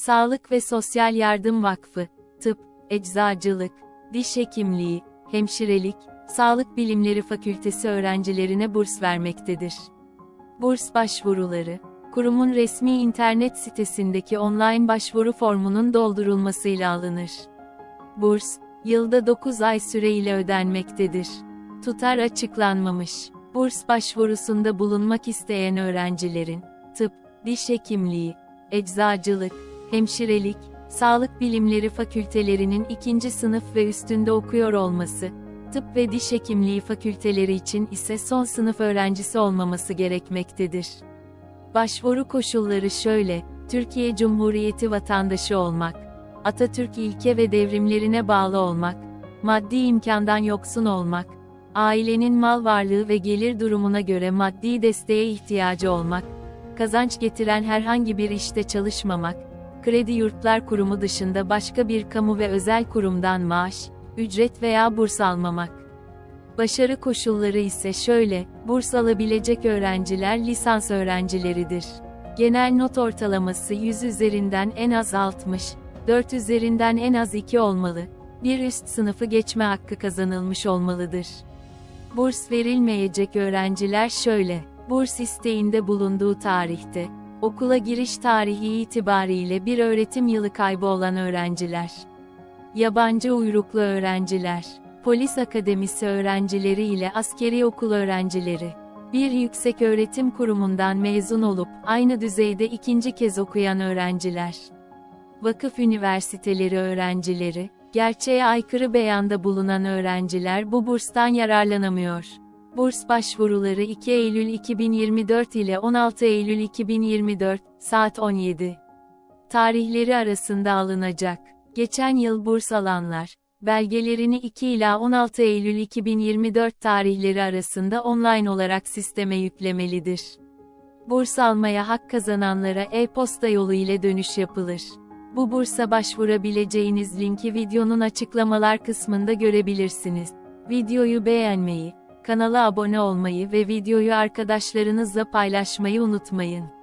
Sağlık ve Sosyal Yardım Vakfı, tıp, eczacılık, diş hekimliği, hemşirelik, sağlık bilimleri fakültesi öğrencilerine burs vermektedir. Burs başvuruları, kurumun resmi internet sitesindeki online başvuru formunun doldurulmasıyla alınır. Burs, yılda 9 ay süreyle ödenmektedir. Tutar açıklanmamış. Burs başvurusunda bulunmak isteyen öğrencilerin, tıp, diş hekimliği, eczacılık, hemşirelik, sağlık bilimleri fakültelerinin ikinci sınıf ve üstünde okuyor olması, tıp ve diş hekimliği fakülteleri için ise son sınıf öğrencisi olmaması gerekmektedir. Başvuru koşulları şöyle, Türkiye Cumhuriyeti vatandaşı olmak, Atatürk ilke ve devrimlerine bağlı olmak, maddi imkandan yoksun olmak, ailenin mal varlığı ve gelir durumuna göre maddi desteğe ihtiyacı olmak, kazanç getiren herhangi bir işte çalışmamak, Kredi Yurtlar Kurumu dışında başka bir kamu ve özel kurumdan maaş, ücret veya burs almamak. Başarı koşulları ise şöyle, burs alabilecek öğrenciler lisans öğrencileridir. Genel not ortalaması 100 üzerinden en az 60, 4 üzerinden en az 2 olmalı, bir üst sınıfı geçme hakkı kazanılmış olmalıdır. Burs verilmeyecek öğrenciler şöyle, burs isteğinde bulunduğu tarihte, okula giriş tarihi itibariyle bir öğretim yılı kaybı olan öğrenciler, yabancı uyruklu öğrenciler, polis akademisi öğrencileri ile askeri okul öğrencileri, bir yüksek öğretim kurumundan mezun olup aynı düzeyde ikinci kez okuyan öğrenciler, vakıf üniversiteleri öğrencileri, gerçeğe aykırı beyanda bulunan öğrenciler bu burstan yararlanamıyor. Burs başvuruları 2 Eylül 2024 ile 16 Eylül 2024, saat 17 tarihleri arasında alınacak. Geçen yıl burs alanlar, belgelerini 2 ila 16 Eylül 2024 tarihleri arasında online olarak sisteme yüklemelidir. Burs almaya hak kazananlara e-posta yolu ile dönüş yapılır. Bu bursa başvurabileceğiniz linki videonun açıklamalar kısmında görebilirsiniz. Videoyu beğenmeyi, kanala abone olmayı ve videoyu arkadaşlarınızla paylaşmayı unutmayın.